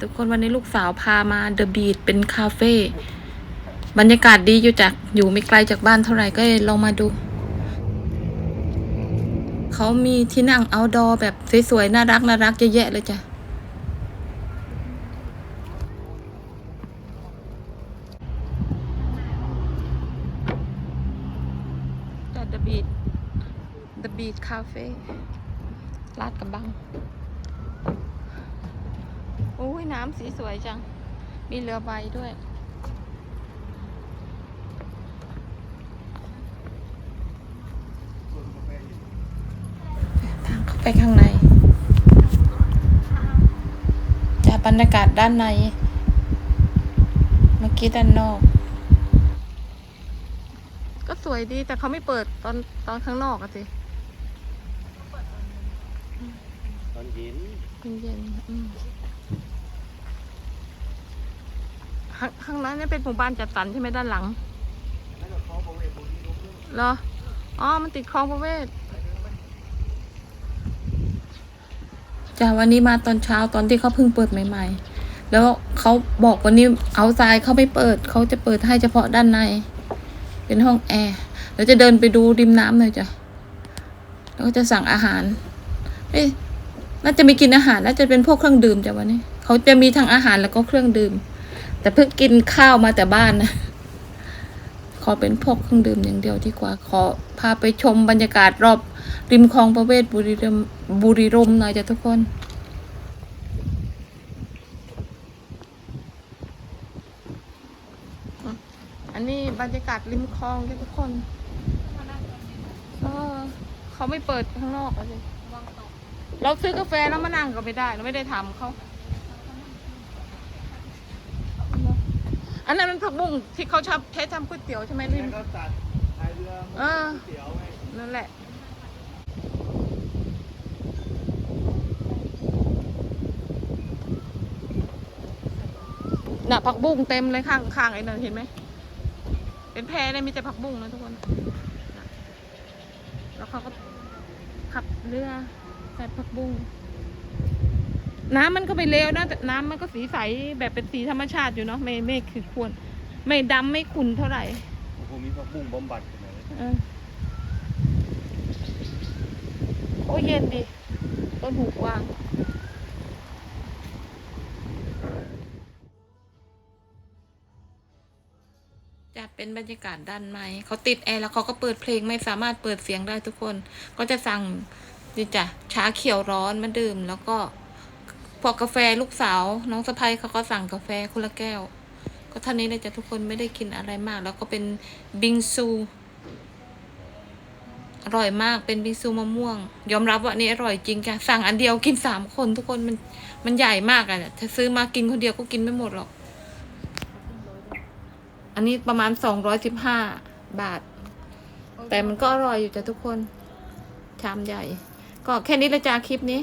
ทุกคนวันนี้ลูกสาวพามาเดอะบีทเป็นคาเฟ่บรรยากาศดีอยู่จากอยู่ไม่ไกลจากบ้านเท่าไหร่ก็ลองมาดู เขามีที่นั่งเอาดอแบบสวยๆ น่ารักน่ารักเยอะแยะเลยจ้ะจาก The Beat The Beat Cafe ลาดกระบัง อ้ยน้ำสีสวยจัง มีเรือใบด้วย ทางเข้าไปข้างในจากบรรยากาศด้านใน เมื่อกี้ด้านนอก ก็สวยดีแต่เขาไม่เปิดตอนตอนข้างนอกอะสิ ต อนเย็นเย็นอืมข้างข้างนั้นเนี่ยเป็นหมู่บ้านจัดสรรใช่ไหมด้านหลังแล้วก็เขาบอกว่าไอ้พวกนี้รู้เรื่องเหรอ อ๋อ มันติดคลองประเวศจ้าวันนี้มาตอนเช้าตอนที่เขาเพิ่งเปิดใหม่ๆ แล้วเขาบอกวันนี้เอาทรายเขาไม่เปิด เขาจะเปิดให้เฉพาะด้านใน เป็นห้องแอร์เดี๋ยวจะเดินไปดูริมน้ำหน่อยจ้ะแล้วก็จะสั่งอาหาร เอ๊ะ น่าจะมีกินอาหารน่าจะเป็นพวกเครื่องดื่มจ้ะวันนี้ เขาจะมีทั้งอาหารแล้วก็เครื่องดื่ม แต่เพิ่งกินข้าวมาแต่บ้านนะขอเป็นพวกเครื่องดื่มอย่างเดียวดีกว่า ขอพาไปชมบรรยากาศรอบ ริมคลองประเวศบุรีรมบุรีรมหน่อยจ้ะทุกคนอันนี้บรรยากาศริมคลองจ้ะทุกคนเขาไม่เปิดข้างนอกอะสิ เราซื้อกาแฟแล้วมานั่งก็ไม่ได้ เราไม่ได้ทำเขา อันนั้นมันผักบุ้งที่เขาชอบใช้ทำก๋วยเตี๋ยวใช่ไหมริมแล้วก็ตัดพายเรือเออเตี๋ยวไงนั่นแหละ น่ะผักบุ้งเต็มเลยข้างข้างไอ้นั่นเห็นไหม เป็นแพเลยมีแต่ผักบุ้งนะทุกคนน่ะแล้วเขาก็ขับเรือ ใส่ผักบุ้งน้ำมันก็ไม่เลวนะแต่น้ำมันก็สีใสแบบเป็นสีธรรมชาติอยู่เนาะไม่ไม่คือควร ไม่ดำไม่ขุ่นเท่าไหร่โอ้โหมีผักบุ้งบำบัดขนาดนี้เออโอ้ยเย็นดิต้นหูกว้างจะเป็นบรรยากาศด้านในเขาติดแอร์แล้วเขาก็เปิดเพลงไม่สามารถเปิดเสียงได้ทุกคน ก็จะสั่ง นี่จ้ะชาเขียวร้อนมาดื่มแล้วก็พวกาแฟลูกสาว น้องสะพ้ยเขาก็สั่งกาแฟคนละแก้ว ก็เท่านี้เลยจ้ะทุกคนไม่ได้กินอะไรมาก แล้วก็เป็นบิงซูอร่อยมากเป็นบิงซูมะม่วง ยอมรับว่านนี่อร่อยจริงจ้ะสั่งอันเดียวกินสามคนทุกคนมันมันใหญ่มากอะถ้าซื้อมากินคนเดียวก็กินไม่หมดหรอก อันนี้ประมาณสองร้อยสิบห้าบาท แต่มันก็อร่อยอยู่จ้ะทุกคนชามใหญ่ ก็แค่นี้ละจ้าคลิปนี้